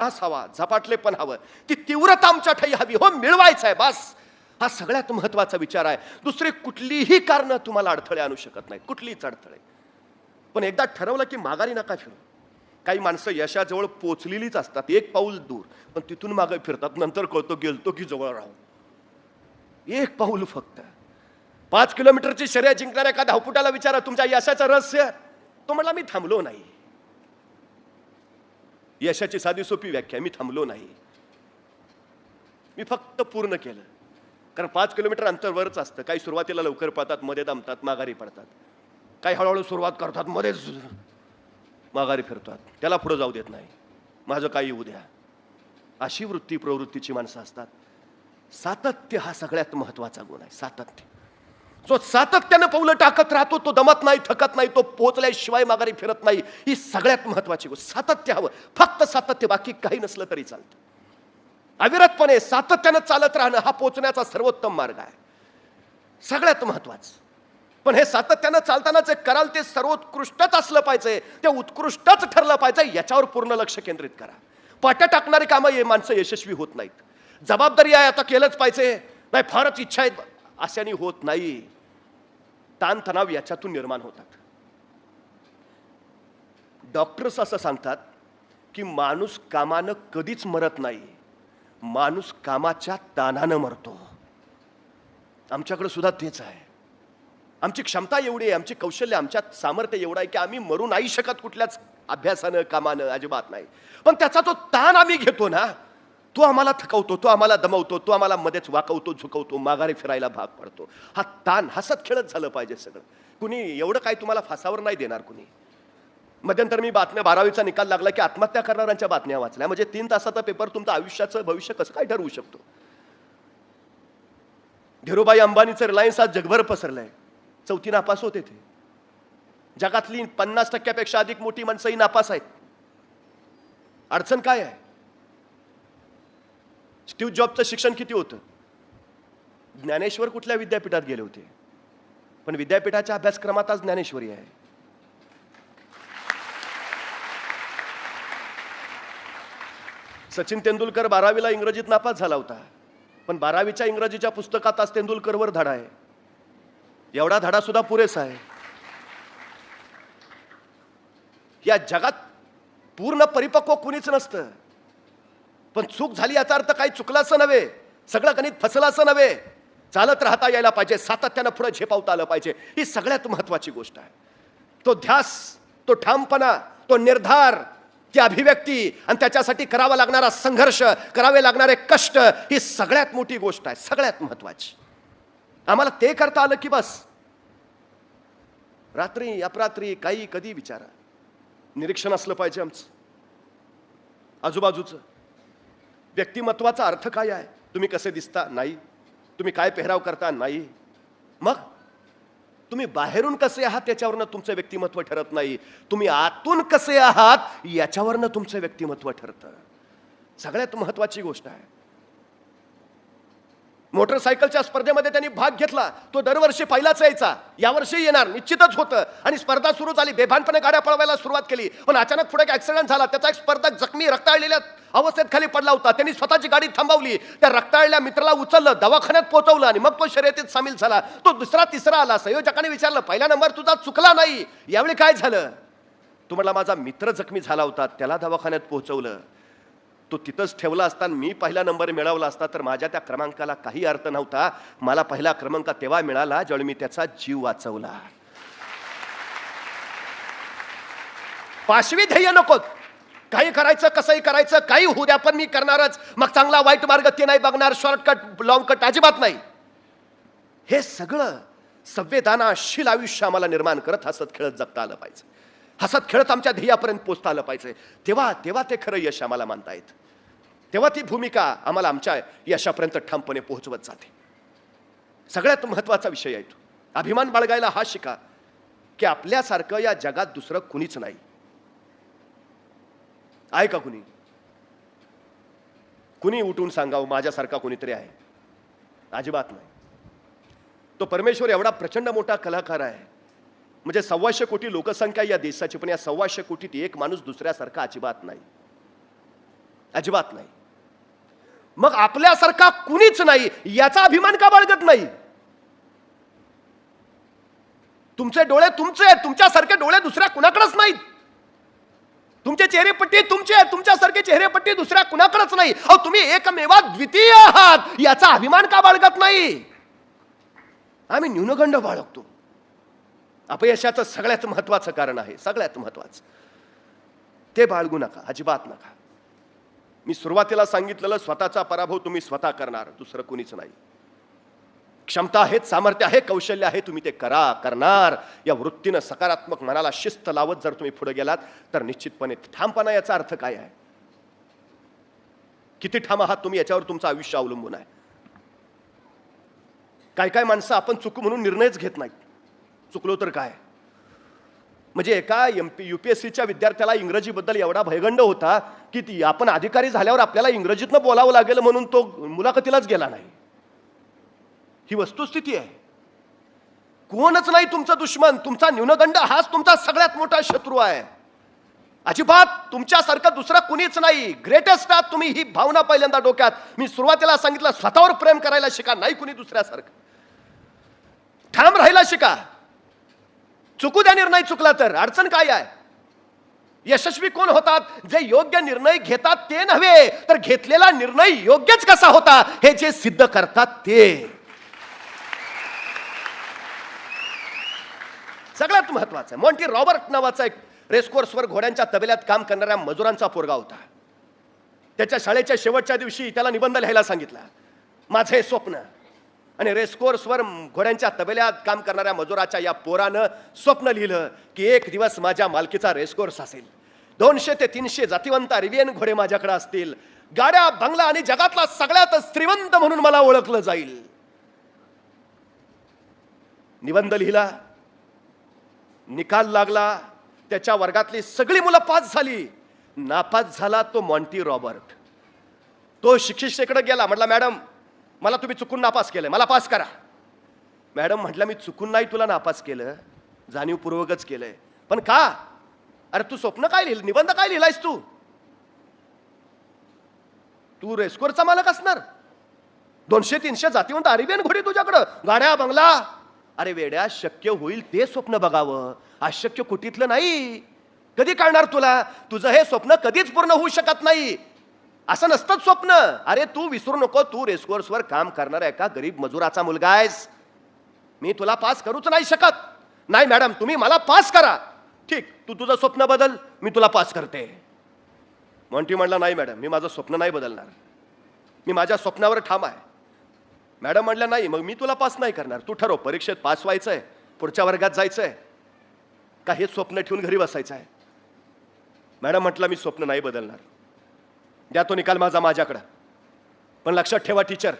त्रास हवा झपाटले पण हवं. ती तीव्रता आमच्या ठाई हवी. हो मिळवायचं आहे बस. हा सगळ्यात महत्त्वाचा विचार आहे. दुसरी कुठलीही कारणं तुम्हाला अडथळे आणू शकत नाही कुठलीच अडथळे. पण एकदा ठरवलं की माघारी नका फिरू. काही माणसं यशाजवळ पोचलेलीच असतात. एक पाऊल दूर. पण तिथून मागे फिरतात. नंतर कळतो गेलतो की जवळ राहू. एक पाऊल फक्त. पाच किलोमीटरची शर्यत जिंकणाऱ्या एका धावपुटाला विचारा तुमच्या यशाचं रहस्य. तो म्हणला मी थांबलो नाही. यशाची साधी सोपी व्याख्या मी थांबलो नाही. मी फक्त पूर्ण केलं. कारण पाच किलोमीटर अंतरवरच असतं. काही सुरुवातीला लवकर पडतात मध्ये दमतात माघारी पडतात. काही हळूहळू सुरुवात करतात मध्येच माघारी फिरतात. त्याला पुढं जाऊ देत नाही. माझं काही उद्या अशी वृत्ती प्रवृत्तीची माणसं असतात. सातत्य हा सगळ्यात महत्त्वाचा गुण आहे. सातत्य. जो सातत्यानं पावलं टाकत राहतो तो दमत नाही थकत नाही तो पोचल्याशिवाय माघारी फिरत नाही. ही सगळ्यात महत्वाची गोष्ट. सातत्य हवं. फक्त सातत्य बाकी काही नसलं तरी चालतं. अविरतपणे सातत्यानं चालत राहणं हा पोचण्याचा सर्वोत्तम मार्ग आहे. सगळ्यात महत्वाचं. पण हे सातत्यानं चालताना जे कराल ते सर्वोत्कृष्टच असलं पाहिजे. ते उत्कृष्टच ठरलं पाहिजे याच्यावर पूर्ण लक्ष केंद्रित करा. पाट्या टाकणारी कामं हे माणसं यशस्वी होत नाहीत. जबाबदारी आहे आता केलंच पाहिजे. नाही फारच इच्छा आहेत अशाने होत नाही. ताणतणाव याच्यातून निर्माण होतात. डॉक्टर्स असं सांगतात की माणूस कामानं कधीच मरत नाही. माणूस कामाच्या ताणानं मरतो. आमच्याकडे सुद्धा तेच आहे. आमची क्षमता एवढी आहे आमची कौशल्य आमच्यात सामर्थ्य एवढं आहे की आम्ही मरू नाही शकत कुठल्याच अभ्यासानं कामानं अजिबात नाही. पण त्याचा तो ताण आम्ही घेतो ना. तो आम्हाला थकवतो तो आम्हाला दमवतो तो आम्हाला मध्येच वाकवतो झुकवतो माघारी फिरायला भाग पडतो. हा ताण हसत खेळत झालं पाहिजे सगळं. कुणी एवढं काही तुम्हाला फासावर नाही देणार कुणी? मध्यंतर मी बातम्या बारावीचा निकाल लागला की आत्महत्या करणाऱ्यांच्या बातम्या वाचल्या. म्हणजे तीन तासाचा पेपर तुमचं आयुष्याचं भविष्य कसं काय ठरवू शकतो? धीरूभाई अंबानीचं रिलायन्स आज जगभर पसरलंय. चौथी नापास होते ते. जगातली पन्नास टक्क्यापेक्षा अधिक मोठी माणसंही नापास आहेत. अडचण काय आहे? स्टीव जॉबचं शिक्षण किती होतं? ज्ञानेश्वर कुठल्या विद्यापीठात गेले होते? पण विद्यापीठाच्या अभ्यासक्रमात आज ज्ञानेश्वरी आहे. सचिन तेंडुलकर बारावीला इंग्रजीत नापास झाला होता. पण बारावीच्या इंग्रजीच्या पुस्तकात आज तेंडुलकरवर धडा आहे. एवढा धडा सुद्धा पुरेसा आहे. या जगात पूर्ण परिपक्व कुणीच नसतं. पण चूक झाली याचा अर्थ काही चुकला असं नव्हे. सगळं गणित फसलं असं नव्हे. चालत राहता यायला पाहिजे. सातत्यानं पुढे झेपावता आलं पाहिजे. ही सगळ्यात महत्वाची गोष्ट आहे. तो ध्यास तो ठामपणा तो निर्धार ती अभिव्यक्ती आणि त्याच्यासाठी करावा लागणारा संघर्ष करावे लागणारे कष्ट ही सगळ्यात मोठी गोष्ट आहे. सगळ्यात महत्वाची आम्हाला ते करता आलं की बस. रात्री अपरात्री काही कधी विचारा. निरीक्षण असलं पाहिजे आमचं. आजूबाजूचं. व्यक्तिमत्वाचा अर्थ काय आहे? तुम्ही कसे दिसता? नाही. तुम्ही काय पेहराव करता? नाही. मग? तुम्ही बाहेरून कसे आहात त्याच्यावरनं तुमचं व्यक्तिमत्व ठरत नाही. तुम्ही आतून कसे आहात याच्यावरनं तुमचं व्यक्तिमत्व ठरतं. सगळ्यात महत्वाची गोष्ट आहे. मोटरसायकलच्या स्पर्धेमध्ये त्यांनी भाग घेतला. तो दरवर्षी पहिलाच यायचा. यावर्षी येणार निश्चितच होतं. आणि स्पर्धा सुरू झाली बेभानपणे गाड्या पळवायला सुरुवात केली. पण अचानक पुढे एक ॲक्सिडेंट झाला. त्याचा एक स्पर्धक जखमी रक्ताळलेल्या अवस्थेत खाली पडला होता. त्यांनी स्वतःची गाडी थांबवली. त्या रक्ताळल्या मित्राला उचललं दवाखान्यात पोहोचवलं आणि मग तो शर्यतीत सामील झाला. तो दुसरा तिसरा आला. संयोजकाने विचारलं पहिला नंबर तुझा चुकला नाही. यावेळी काय झालं? तू म्हटला माझा मित्र जखमी झाला होता. त्याला दवाखान्यात पोहोचवलं. तो तिथंच ठेवला असताना मी पहिला नंबर मिळवला असता तर माझ्या त्या क्रमांकाला काही अर्थ नव्हता. मला पहिला क्रमांक तेव्हा मिळाला ज्यावेळी मी त्याचा जीव वाचवला. पाशवी ध्येय नकोत काही करायचं कसंही करायचं काही होऊ द्या पण मी करणारच. मग चांगला वाईट मार्ग ते नाही बघणार शॉर्टकट लॉंग कट अजिबात नाही. हे सगळं संवेदनाशील आयुष्य आम्हाला निर्माण करत हसत खेळत जगता आलं पाहिजे. हसत खेळत आमच्या ध्येयापर्यंत पोचता आलं पाहिजे. तेव्हा तेव्हा ते खरं यश आम्हाला मानता येत. तेव्हा ती भूमिका आम्हाला आमच्या यशापर्यंत ठामपणे पोहोचवत जाते. सगळ्यात महत्त्वाचा विषय आहे तो. अभिमान बाळगायला हा शिका की आपल्यासारखं या जगात दुसरं कुणीच नाही. आहे का कुणी? कुणी उठून सांगावं माझ्यासारखा कोणीतरी आहे? अजिबात नाही. तो परमेश्वर एवढा प्रचंड मोठा कलाकार आहे. म्हणजे सव्वाशे कोटी लोकसंख्या या देशाची पण या सव्वाशे कोटीत एक माणूस दुसऱ्यासारखा अजिबात नाही. अजिबात नाही. मग आपल्यासारखा कुणीच नाही याचा अभिमान का बाळगत नाही? तुमचे डोळे तुमचे आहेत तुमच्यासारखे डोळे दुसऱ्या कुणाकडेच नाहीत. तुमचे चेहरेपट्टी तुमचे आहेत तुमच्यासारखे चेहरेपट्टी दुसऱ्या कुणाकडेच नाही. अहो तुम्ही एकमेवा द्वितीय आहात याचा अभिमान का बाळगत नाही? आम्ही न्यूनगंड बाळगतो. अपयशाचं सगळ्यात महत्त्वाचं कारण आहे सगळ्यात महत्त्वाचं. ते बाळगू नका अजिबात नका. मी सुरुवातीला सांगितलेलं स्वतःचा पराभव तुम्ही स्वतः करणार दुसरं कुणीच नाही. क्षमता आहेत सामर्थ्य आहे कौशल्य आहे तुम्ही ते करा करणार. या वृत्तीनं सकारात्मक मनाला शिस्त लावत जर तुम्ही पुढे गेलात तर निश्चितपणे ठामपणा याचा अर्थ काय आहे? किती ठाम आहात तुम्ही याच्यावर तुमचं आयुष्य अवलंबून आहे. काय काय माणसं आपण चुक म्हणून निर्णयच घेत नाहीत. चुकलो तर काय? म्हणजे एका एम पी युपीएससीच्या विद्यार्थ्याला इंग्रजीबद्दल एवढा भयगंड होता की ती आपण अधिकारी झाल्यावर आपल्याला इंग्रजीतनं बोलावं लागेल म्हणून तो मुलाखतीलाच गेला नाही. ही वस्तुस्थिती आहे. कोणच नाही तुमचा दुश्मन तुमचा न्यूनगंड हाच तुमचा सगळ्यात मोठा शत्रू आहे. अजिबात तुमच्यासारखं दुसरा कुणीच नाही. ग्रेटेस्ट आहात तुम्ही ही भावना पहिल्यांदा डोक्यात. मी सुरुवातीला सांगितलं स्वतःवर प्रेम करायला शिका नाही कुणी दुसऱ्यासारखं. ठाम राहायला शिका. चुकू द्या निर्णय चुकला तर. अडचण काय आहे? यशस्वी कोण होतात? जे योग्य निर्णय घेतात ते नव्हे तर घेतलेला निर्णय योग्यच कसा होता? हे जे सिद्ध करतात ते. सगळ्यात महत्वाचं आहे मॉन्टी रॉबर्ट नावाचा एक रेसकोर्सवर घोड्यांच्या तबेल्यात काम करणाऱ्या मजुरांचा पोरगा होता. त्याच्या शाळेच्या शेवटच्या दिवशी त्याला निबंध लिहायला सांगितला. माझं हे स्वप्न आणि रेसकोर्सवर घोड्यांच्या तबेल्यात काम करणाऱ्या मजुराच्या या पोरानं स्वप्न लिहिलं की एक दिवस माझ्या मालकीचा रेस्कोर्स असेल. दोनशे ते तीनशे जातिवंत अरेबियन घोडे माझ्याकडे असतील. गाड्या बंगला आणि जगातला सगळ्यात श्रीमंत म्हणून मला ओळखलं जाईल. निबंध लिहिला निकाल लागला त्याच्या वर्गातली सगळी मुलं पास झाली. नापास झाला तो मॉन्टी रॉबर्ट. तो शिक्षिकेकडे गेला म्हटला मॅडम मला तुम्ही चुकून नापास केलं मला पास करा. मॅडम म्हटलं मी चुकून नाही तुला नापास केलं जाणीवपूर्वकच केलंय. पण का? अरे तू स्वप्न काय लिहिलं निबंध काय लिहिलायस तू? तू रेस्कोरचा मालक असणार. दोनशे तीनशे जातीवंत अरेबियन घोडी तुझ्याकडं. गाड्या बंगला. अरे वेड्या शक्य होईल ते स्वप्न बघावं. अशक्य कुठीतलं नाही. कधी काढणार तुला? तुझं हे स्वप्न कधीच पूर्ण होऊ शकत नाही. असं नसतं स्वप्न. अरे तू विसरू नको तू रेसकोर्सवर काम करणारा एका गरीब मजुराचा मुलगा आहेस. मी तुला पास करूच नाही शकत. नाही मॅडम तुम्ही मला पास करा. ठीक तू तुझं स्वप्न बदल मी तुला पास करते. मॉन्टी म्हणला नाही मॅडम मी माझं स्वप्न नाही बदलणार. मी माझ्या स्वप्नावर ठाम आहे. मॅडम म्हटलं नाही मग मी तुला पास नाही करणार. तू ठरव परीक्षेत पास व्हायचं आहे पुढच्या वर्गात जायचं आहे का हे स्वप्न ठेवून घरी बसायचं आहे मॅडम म्हटलं मी स्वप्न नाही बदलणार. द्या तो निकाल माझा माझ्याकडं. पण लक्षात ठेवा टीचर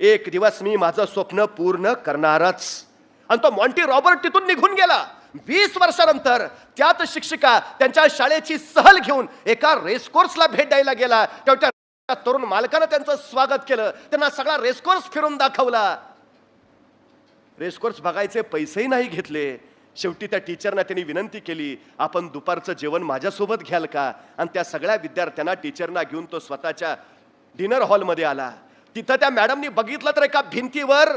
एक दिवस मी माझं स्वप्न पूर्ण करणारच. आणि तो मॉन्टी रॉबर्ट तिथून निघून गेला. वीस वर्षानंतर त्यात शिक्षिका त्यांच्या शाळेची सहल घेऊन एका रेसकोर्सला भेट द्यायला गेला. तेव्हा त्या तरुण मालकानं त्यांचं स्वागत केलं. त्यांना सगळा रेसकोर्स फिरून दाखवला. रेसकोर्स बघायचे पैसेही नाही घेतले. शेवटी त्या टीचरना त्यांनी विनंती केली आपण दुपारचं जेवण माझ्यासोबत घ्याल का? आणि त्या सगळ्या विद्यार्थ्यांना टीचरना घेऊन तो स्वतःच्या डिनर हॉलमध्ये आला. तिथं त्या मॅडमनी बघितलं तर एका भिंतीवर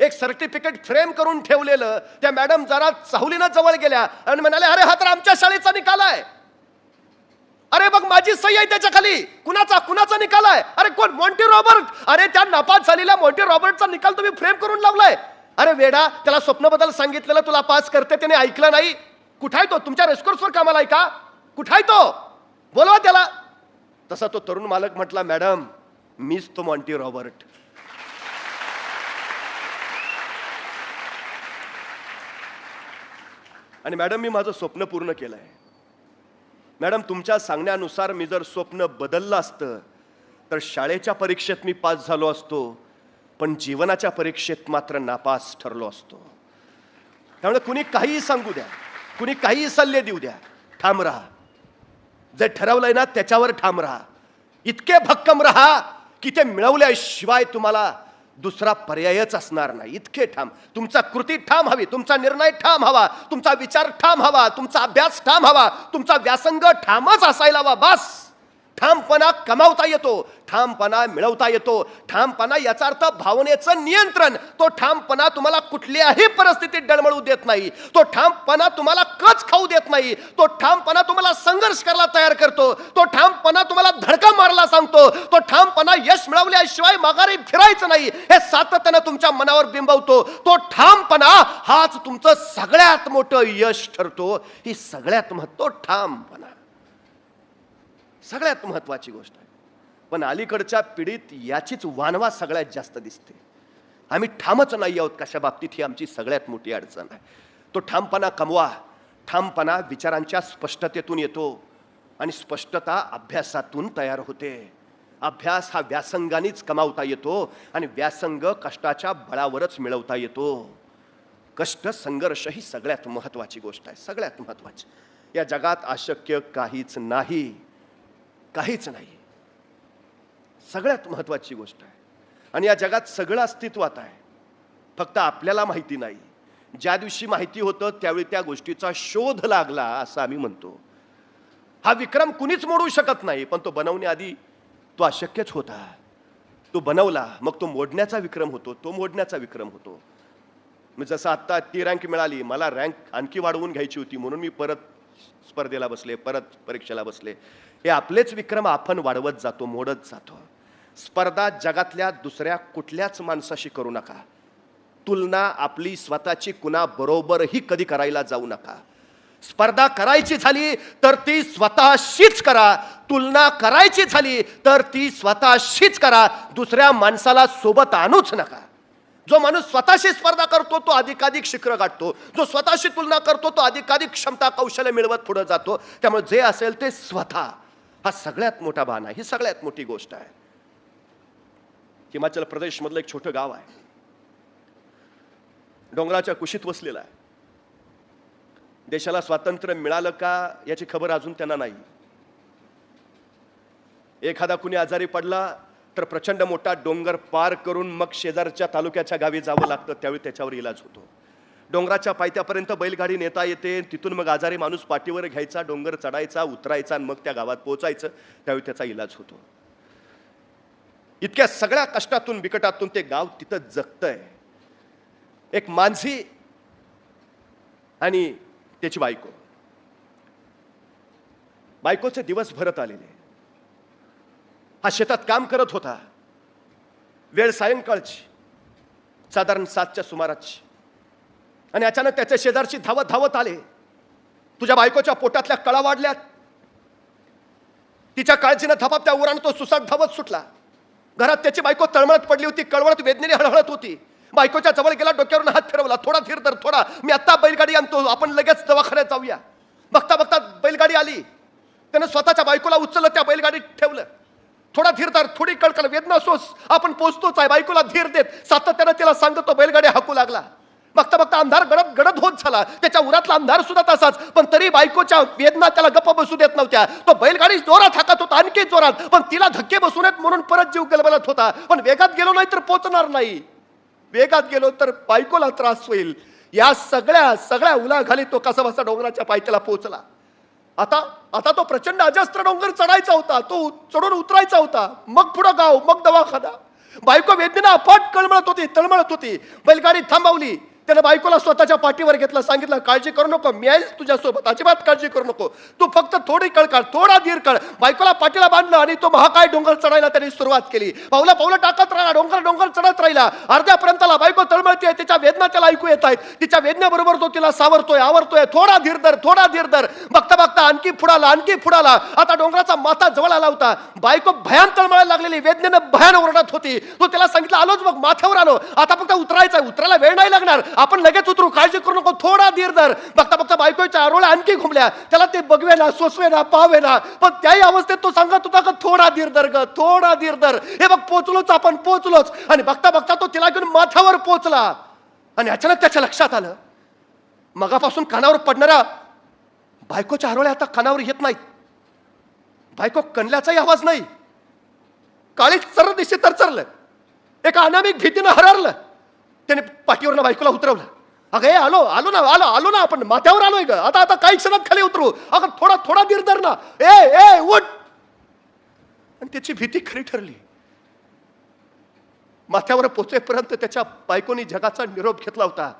एक सर्टिफिकेट फ्रेम करून ठेवलेलं. त्या मॅडम जरा चाहुलीनं जवळ गेल्या आणि म्हणाले अरे हा तर आमच्या शाळेचा निकाल आहे. अरे बघ माझी सही आहे त्याच्याखाली. कुणाचा कुणाचा निकाल आहे? अरे कोण? Monty Robert. अरे त्या नापास झालेल्या मॉन्टी रॉबर्टचा निकाल तुम्ही फ्रेम करून लावलाय. अरे वेडा त्याला स्वप्नबद्दल सांगितलेलं तुला पास करते त्याने ऐकलं नाही. कुठाय तो? तुमच्या रेस्कोर्सवर कामाला आहे का? कुठाय तो? बोलवा त्याला. तसा तो तरुण मालक म्हटला मॅडम मीच तो मॉन्टी रॉबर्ट. आणि मॅडम मी माझं स्वप्न पूर्ण केलं आहे मॅडम तुमच्या सांगण्यानुसार मी जर स्वप्न बदललं असतं तर शाळेच्या परीक्षेत मी पास झालो असतो. पण जीवनाच्या परीक्षेत मात्र नापास ठरलो असतो. त्यामुळे कुणी काहीही सांगू द्या कुणी काहीही सल्ले देऊ द्या ठाम राहा. जे ठरवलंय ना त्याच्यावर ठाम राहा. इतके भक्कम राहा की ते मिळवल्याशिवाय तुम्हाला दुसरा पर्यायच असणार नाही. इतके ठाम. तुमचा कृती ठाम हवी तुमचा निर्णय ठाम हवा तुमचा विचार ठाम हवा तुमचा अभ्यास ठाम हवा तुमचा व्यासंग ठामच असायला हवा बस. ठामपणा कमावता येतो. ठामपणा मिळवता येतो. ठामपणा याचा अर्थ भावनेचं नियंत्रण. तो ठामपणा तुम्हाला कुठल्याही परिस्थितीत डळमळू देत नाही. तो ठामपणा तुम्हाला कच खाऊ देत नाही. तो ठामपणा तुम्हाला संघर्ष करायला तयार करतो. तो ठामपणा तुम्हाला धडका मारला सांगतो. तो ठामपणा यश मिळवल्याशिवाय माघारी फिरायचं नाही. हे सातत्यानं तुमच्या मनावर बिंबवतो. तो ठामपणा हाच तुमचं सगळ्यात मोठं यश ठरतो. ही सगळ्यात महत्त्व ठामपणा. सगळ्यात महत्त्वाची गोष्ट आहे. पण अलीकडच्या पिढीत याचीच वानवा सगळ्यात जास्त दिसते. आम्ही ठामच नाही आहोत कशा बाबतीत ही आमची सगळ्यात मोठी अडचण आहे. तो ठामपणा कमवा. ठामपणा विचारांच्या स्पष्टतेतून येतो आणि स्पष्टता अभ्यासातून तयार होते. अभ्यास हा व्यासंगानेच कमावता येतो आणि व्यासंग कष्टाच्या बळावरच मिळवता येतो. कष्ट संघर्ष ही सगळ्यात महत्त्वाची गोष्ट आहे. सगळ्यात महत्त्वाची या जगात अशक्य काहीच नाही. काहीच नाही. सगळ्यात महत्त्वाची गोष्ट आहे. आणि या जगात सगळं अस्तित्वात आहे. फक्त आपल्याला माहिती नाही. ज्या दिवशी माहिती होतं त्यावेळी त्या गोष्टीचा शोध लागला असं आम्ही म्हणतो. हा विक्रम कुणीच मोडू शकत नाही पण तो बनवण्याआधी तो अशक्यच होता. तो बनवला मग तो मोडण्याचा विक्रम होतो तो मोडण्याचा विक्रम होतो. मी जसं आत्ता ती रँक मिळाली मला रँक आणखी वाढवून घ्यायची होती म्हणून मी परत स्पर्धेला बसले परत परीक्षेला बसले. हे आपलेच विक्रम आपण वाढवत जातो मोडत जातो. स्पर्धा जगातल्या दुसऱ्या कुठल्याच माणसाशी करू नका. तुलना आपली स्वतःची कुणाबरोबरही कधी करायला जाऊ नका. स्पर्धा करायची झाली तर ती स्वतःशीच करा. तुलना करायची झाली तर ती स्वतःशीच करा. दुसऱ्या माणसाला सोबत आणूच नका. जो माणूस स्वतःशी स्पर्धा करतो तो अधिकाधिक शिखर गाठतो. जो स्वतःशी तुलना करतो तो अधिकाधिक क्षमता कौशल्य मिळवत पुढे जातो. त्यामुळे जे असेल ते स्वतः. हा सगळ्यात मोठा भान आहे. ही सगळ्यात मोठी गोष्ट आहे. हिमाचल प्रदेशमधलं एक छोटं गाव आहे. डोंगराच्या कुशीत वसलेलं आहे. देशाला स्वातंत्र्य मिळालं का याची खबर अजून त्यांना नाही. एखादा कुणी आजारी पडला तर प्रचंड मोठा डोंगर पार करून मग शेजारच्या तालुक्याच्या गावी जावं लागतं. त्यावेळी त्याच्यावर इलाज होतो. डोंगराच्या पायथ्यापर्यंत बैलगाडी नेता येते. तिथून मग आजारी माणूस पाठीवर घ्यायचा डोंगर चढायचा उतरायचा आणि मग त्या गावात पोहोचायचं. त्यावेळी त्याचा इलाज होतो. इतक्या सगळ्या कष्टातून बिकटातून ते गाव तिथं जगतंय. एक मानसी आणि त्याची बायको. बायकोचे दिवस भरत आलेले. हा शेतात काम करत होता. वेळ सायंकाळची साधारण सातच्या सुमाराची. आणि अचानक त्याच्या शेजारची धावत धावत आले. तुझ्या बायकोच्या पोटातल्या कळा वाढल्यात. तिच्या काळजीनं धपाप त्या उरानं तो सुसाट धावत सुटला. घरात त्याची बायको तळमळत पडली होती कळवळत वेदनेने हळहळत होती. बायकोच्या जवळ गेला डोक्यावरून हात फिरवला थोडा धीर धर थोडा. मी आत्ता बैलगाडी आणतो आपण लगेच दवाखान्यात जाऊया. बघता बघता बैलगाडी आली. त्यानं स्वतःच्या बायकोला उचललं त्या बैलगाडीत ठेवलं. थोडा धीर धर थोडी कळकळ वेदना सोस. आपण पोचतोच आहे बायकोला धीर देत. सातत्यानं तिला सांगतो बैलगाडी हाकू लागला. बघता बघता अंधार गडद गडद होत झाला. त्याच्या उरातला अंधार सुद्धा तसाच. पण तरी बायकोच्या वेदना त्याला गप्प बसू देत नव्हत्या. तो बैलगाडी जोरात हाकत होता आणखी जोरात. पण तिला धक्के बसू नयेत म्हणून परत जीव गलबलत होता. पण वेगात गेलो नाही तर पोचणार नाही. वेगात गेलो तर बायकोला त्रास होईल. या सगळ्या सगळ्या उलाघाली तो कसा बसा डोंगराच्या पायथ्याला पोचला. आता आता तो प्रचंड अजस्त्र डोंगर चढायचा होता. तो चढून उतरायचा होता. मग पुढं गाव मग दवाखाना. बायको वेदनेनं अफाट कळमळत होती तळमळत होती. बैलगाडी थांबवली. त्यानं बायकोला स्वतःच्या पाठीवर घेतलं सांगितलं काळजी करू नको मी आहेच तुझ्यासोबत अजिबात काळजी करू नको. तू फक्त थोडी कळ काढ थोडा धीर काढ बायकोला पाठीला बांधलं आणि तो महाकाय डोंगर चढायला त्यांनी सुरुवात केली. पावलं पावलं टाकत राहिला डोंगर डोंगर चढत राहिला. अर्ध्यापर्यंतला बायको तळमळते त्याच्या वेदना त्याला ऐकू येत आहेत. तिच्या वेदनेबरोबर तो तिला सावरतोय आवरतोय. थोडा धीर धर थोडा धीर धर. बघता बघता आणखी फुडाला आणखी फुडाला. आता डोंगराचा माथा जवळ आला होता. बायको भयान तळमळायला लागलेली वेदनेनं भयान ओरडत होती. तो त्याला सांगितलं आलोच मग माथ्यावर आलो. आता फक्त उतरायचं उतरायला वेळ नाही लागणार. आपण लगेच उतरू. काळजी करू नको. थोडा धीर धर. बघता बघता बायकोच्या आरोळ्या आणखी घुमल्या त्याला ते बघवे ना सोसवे ना पावे ना पण त्याही अवस्थेत तो सांगत होता का थोडा धीर धर ग. थोडा धीर धर. हे बघ पोचलोच आपण पोचलोच. आणि बघता बघता तो तिला घेऊन माथ्यावर पोचला. आणि अचानक त्याच्या लक्षात आलं. मगापासून कानावर पडणाऱ्या बायकोच्या आरोळ्या आता कानावर येत नाहीत. बायको कणल्याचाही आवाज नाही. काळी चर दिशे तर चरलं. एका अनामिक भीतीनं हरारलं. त्याने पाठीवरनं बायकोला उतरवलं. अगं ए आलो आलो ना आलो आलो ना आपण माथ्यावर आलोय ग. आता आता काही क्षणात खाली उतरू. अगं थोडा थोडा धीर धर ना. ए ए उठ. त्याची भीती खरी ठरली. माथ्यावर पोचेपर्यंत त्याच्या बायकोनी जगाचा निरोप घेतला होता.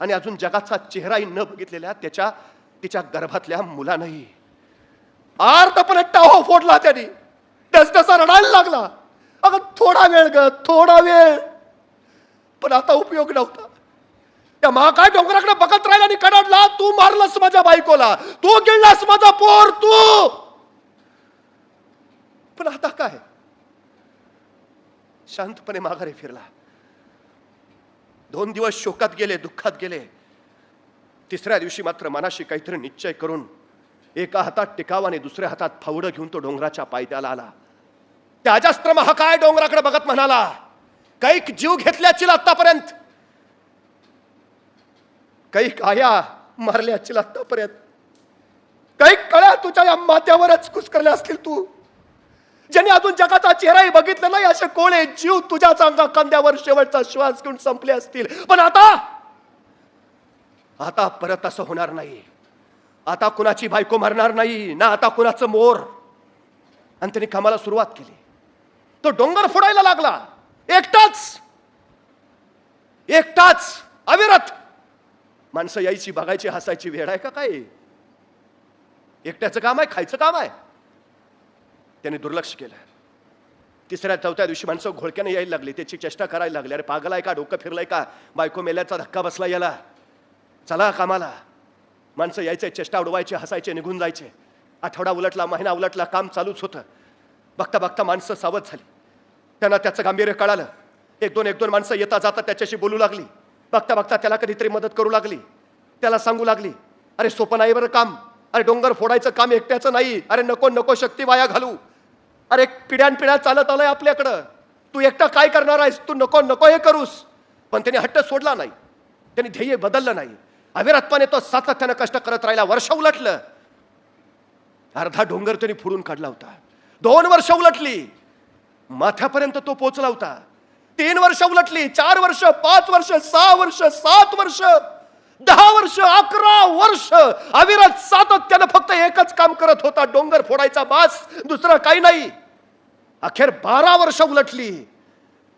आणि अजून जगाचा चेहराही न बघितलेल्या त्याच्या तिच्या गर्भातल्या मुलानंही. आर्तपणे टाहो फोडला त्याने. डसडसा रडायला लागला. अगं थोडा वेळ ग थोडा वेळ. पण आता उपयोग नव्हता. त्या महाकाय डोंगराकडे बघत राहिला आणि कडाडला तू मारलास माझ्या बायकोला. तू गिळलास माझा पोर तू. पण आता काय? शांतपणे माघारी फिरला. दोन दिवस शोकात गेले दुःखात गेले. तिसऱ्या दिवशी मात्र मनाशी काहीतरी निश्चय करून एका हातात टिकाव आणि दुसऱ्या हातात फावडं घेऊन तो डोंगराच्या पायद्याला आला. त्या महाकाय डोंगराकडे बघत म्हणाला? कैक जीव घेतल्याची आत्तापर्यंत. कैक काया मारल्याची आत्तापर्यंत. कैक कळ्या तुझ्या या माथ्यावरच कुसकरल्या असतील तू. ज्यांनी अजून जगाचा चेहराही बघितला नाही असे कोळे जीव तुझ्या चांगा कांद्यावर शेवटचा श्वास घेऊन संपले असतील. पण आता आता परत असं होणार नाही. आता कुणाची बायको मरणार नाही ना आता कुणाचं मोर. आणि त्यांनी कामाला सुरुवात केली. तो डोंगर फोडायला लागला. एकटाच. एकटाच. अविरत. माणसं यायची बघायची हसायची वेळ आहे का काय? एकट्याचं काम आहे खायचं काम आहे. त्याने दुर्लक्ष केलं. तिसऱ्या चौथ्या दिवशी माणसं घोळक्याने यायला लागली. त्याची चेष्टा करायला लागली. अरे पागल आहे का? डोकं फिरलंय का? बायको मेल्याचा धक्का बसला याला. चला कामाला. माणसं यायचे चेष्टा उडवायचे हसायचे निघून जायचे. आठवडा उलटला महिना उलटला काम चालूच होतं. बघता बघता माणसं सावध झाली. त्यांना त्याचं गांभीर्य कळालं. एक दोन एक दोन माणसं येता जाता त्याच्याशी बोलू लागली. बघता बघता त्याला कधीतरी मदत करू लागली. त्याला सांगू लागली अरे सोपं नाही बरं काम. अरे डोंगर फोडायचं काम एकट्याचं नाही. अरे नको नको शक्ती वाया घालू. अरे पिढ्यान पिढ्या चालत आलंय आपल्याकडं. तू एकटा काय करणार आहेस? तू नको नको हे करूस. पण त्याने हट्ट सोडला नाही. त्याने ध्येय बदललं नाही. अविरत्वाने तो सातत्यानं कष्ट करत राहिला. वर्ष उलटलं. अर्धा डोंगर त्यांनी फोडून काढला होता. दोन वर्ष उलटली. माथ्यापर्यंत तो पोचला होता. तीन वर्ष उलटली चार वर्ष पाच वर्ष सहा वर्ष सात वर्ष दहा वर्ष अकरा वर्ष. अविरत सातत्यानं फक्त एकच काम करत होता. डोंगर फोडायचा बास दुसरं काही नाही. अखेर बारा वर्ष उलटली.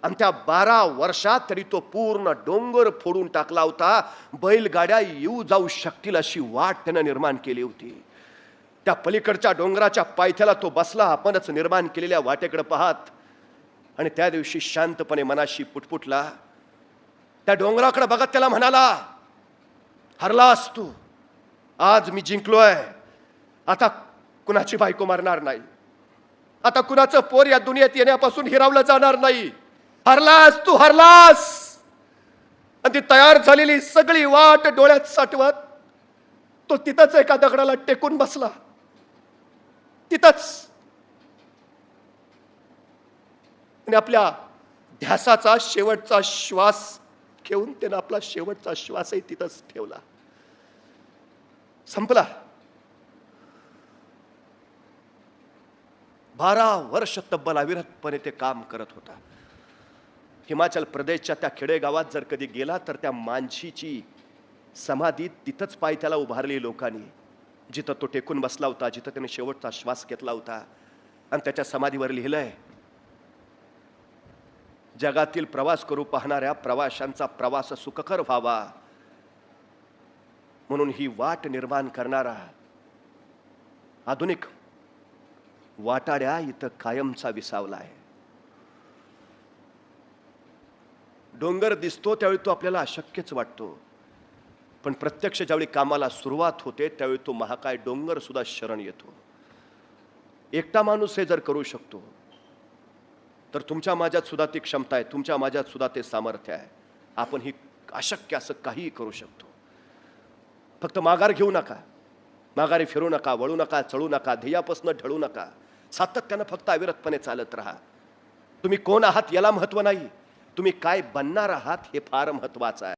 आणि त्या बारा वर्षात तरी तो पूर्ण डोंगर फोडून टाकला होता. बैलगाड्या येऊ जाऊ शकतील अशी वाट त्यानं निर्माण केली होती. त्या पलीकडच्या डोंगराच्या पायथ्याला तो बसला. आपणच निर्माण केलेल्या वाटेकडे पाहत आणि त्या दिवशी शांतपणे मनाशी पुटपुटला त्या डोंगराकडे बघत त्याला म्हणाला हरलास तू आज मी जिंकलोय. आता कुणाची बायको मारणार नाही. आता कुणाचं पोर या दुनियेत येण्यापासून हिरावलं जाणार नाही. हरलास तू हरलास. आणि ती तयार झालेली सगळी वाट डोळ्यात साठवत तो तिथंच एका दगडाला टेकून बसला. तिथंच आणि आपल्या ध्यासाचा शेवटचा श्वास घेऊन त्यानं आपला शेवटचा श्वासही तिथंच ठेवला. संपला. बारा वर्ष तब्बल अविरतपणे ते काम करत होता. हिमाचल प्रदेशच्या त्या खेडेगावात जर कधी गेला तर त्या मानशीची समाधी तिथंच पाय त्याला उभारली लोकांनी. जिथं तो टेकून बसला होता जिथं त्याने शेवटचा श्वास घेतला होता. आणि त्याच्या समाधीवर लिहिलंय जगातील प्रवास करू पाहणाऱ्या प्रवाशांचा प्रवास सुखकर व्हावा. म्हणून ही वाट निर्माण करणारा आधुनिक वाटाड्या इथं कायमचा विसावला आहे. डोंगर दिसतो त्यावेळी तो आपल्याला अशक्यच वाटतो. पण प्रत्यक्ष ज्यावेळी कामाला सुरुवात होते त्यावेळी तो महाकाय डोंगर सुद्धा शरण येतो. एकटा माणूस हे जर करू शकतो तर तुमच्या माझ्यात सुद्धा ती क्षमता आहे तुमच्या माझ्यात सुद्धा ते सामर्थ्य आहे. आपण ही अशक्य असं काहीही करू शकतो. फक्त माघार घेऊ नका. माघारी फिरू नका वळू नका चळू नका ध्येयापासून ढळू नका. सातत्यानं फक्त अविरतपणे चालत राहा. तुम्ही कोण आहात याला महत्त्व नाही. तुम्ही काय बनणार आहात हे फार महत्त्वाचं आहे.